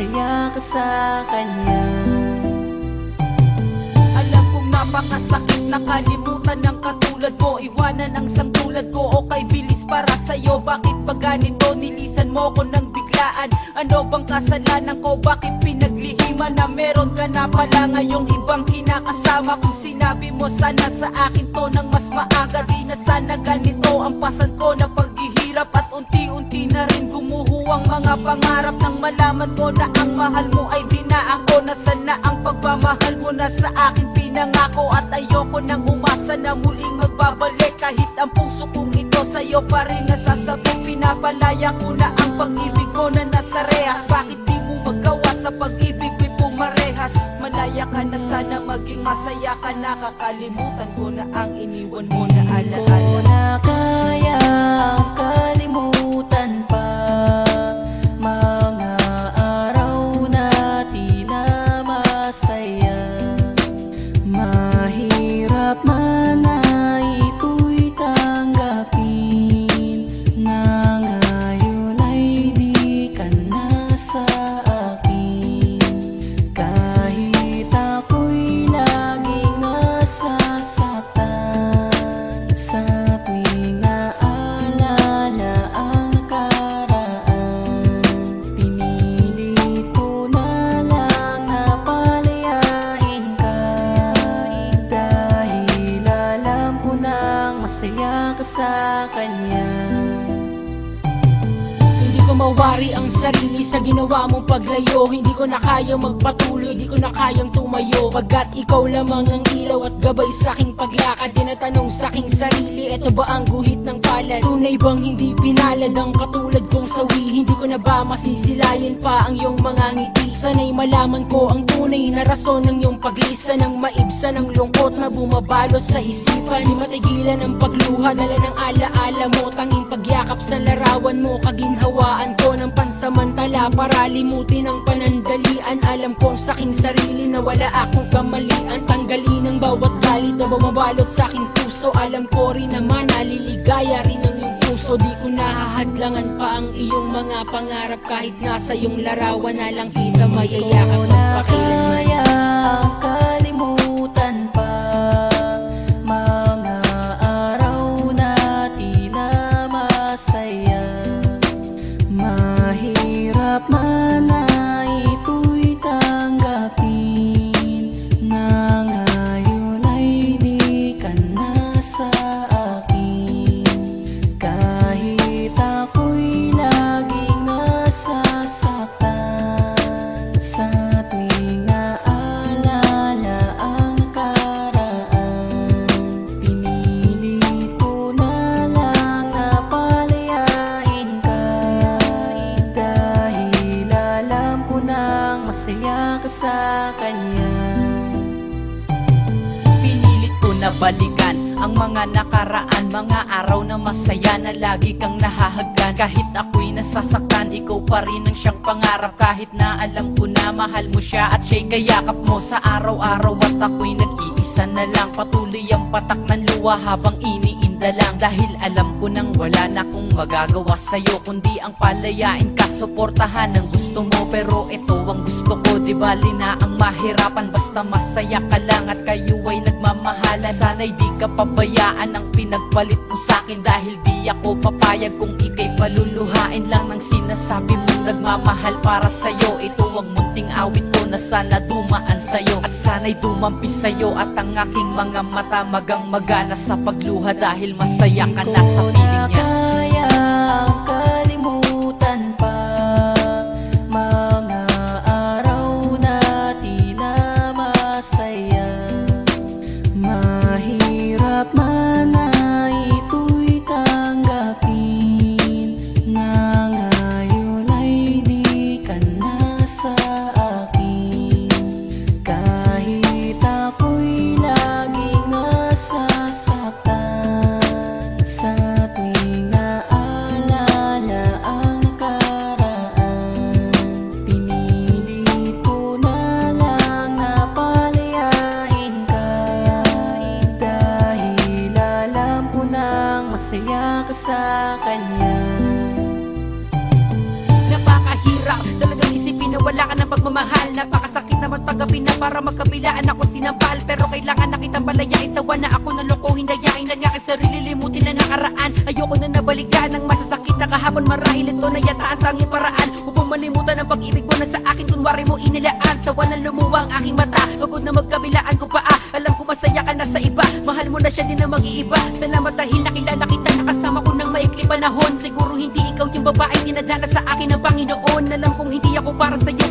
masaya ka sa kanya. Alam kong napakasakit Nakalimutan ng katulad ko. Iwanan ang sangtulad ko O kay bilis para sa'yo. Bakit pa ganito? Nilisan mo ko ng biglaan. Ano bang kasalanan ko? Bakit pinaglihiman na meron ka na pala Ngayong ibang kinakasama? Kung sinabi mo sana sa akin to Nang mas maaga ko na ang mahal mo ay di na ako na ang pagmamahal mo na sa akin pinangako At ayoko nang umasa na muling magbabalik. Kahit ang puso kong ito sa'yo pa rin nasasabi Pinapalaya ko na ang pag-ibig mo na nasa rehas. Bakit di mo magawa sa pag-ibig ko'y pumarehas? Malaya ka na sana maging masaya ka. Nakakalimutan ko na ang iniwan mo na Di ko alaala na kaya kalimutan masaya ka sa kanya mawari ang sarili sa ginawa mong paglayo Hindi ko na kayang magpatuloy, di ko na kayang tumayo Pagkat ikaw lamang ang ilaw at gabay sa aking paglakad Tinatanong sa aking sarili, eto ba ang guhit ng palad? Tunay bang hindi pinalad ang katulad kong sawi? Hindi ko na ba masisilayan pa ang iyong mga ngiti? Sana'y malaman ko ang tunay na rason ng iyong paglisa Nang maibsan ang lungkot na bumabalot sa isipan Di matigilan ang pagluha, dala ng alaala mo Tanging pagyakap sa larawan mo Kaginhawaan ko ng pansamantala. Para limutin ang panandalian Alam kong sa aking sarili na wala akong kamalian. Tanggalin ang bawat galit na bumabalot sa aking puso. Alam ko rin naman naliligaya rin ang iyong puso. Di ko nahahadlangan pa ang iyong mga pangarap. Kahit nasa iyong larawan na lang kita mayayakap Di ko nang masaya ka sa kanya. Pinilit ko na balikan ang mga nakaraan Mga araw na masaya na lagi kang nahahagdan. Kahit ako'y nasasaktan, ikaw pa rin ang siyang pangarap. Kahit na alam ko na mahal mo siya at siya'y kayakap mo Sa araw-araw at ako'y nag-iisa na lang. Patuloy ang patak ng luwa habang iniinda lang Dahil alam ko nang wala na akong magagawa sa'yo Kundi ang palayain ka, suportahan ang gusto mo Pero ito ang gusto ko, di bali na ang mahirapan Basta masaya ka lang at kayo ay nagmamahalan. Sana'y di ka pabayaan ang pinagpalit mo sa'kin Dahil di ako papayag kung ikay paluluhain lang Ng sinasabi mong nagmamahal para sa'yo. Ito ang munting awit ko na sana dumaan sa'yo. At sana'y dumampi sa'yo. At ang aking mga mata Magang magana sa pagluha dahil masaya ka na sa piling niya masaya ka sa kanya. Napakahirap talagang isipin na wala ka ng pagmamahal. Napakasakit naman paggabi na para magkabilaan ako sinampal. Pero kailangan na kitang palayain sa wana. Ako nalokohin, dayain na nga sa sarili. Limutin na nakaraan. Ayoko na nabalikan ang masasakit na kahapon marahil. Ito na yata ang tanging paraan Upang malimutan ang pag-ibig mo na sa akin. Kunwari mo inilaan Sawa na lumuwa ang aking mata. Pagod na magkabilaan ko pa ah. Alam ko masaya ka na sa iba. Mahal mo na siya din na mag-iiba. Salamat dahil nakilala kita. Nakasama ko ng maikli panahon. Siguro hindi ikaw yung babaeng dinadala sa akin ng Panginoon. Alam kong hindi ako para sa'yo pero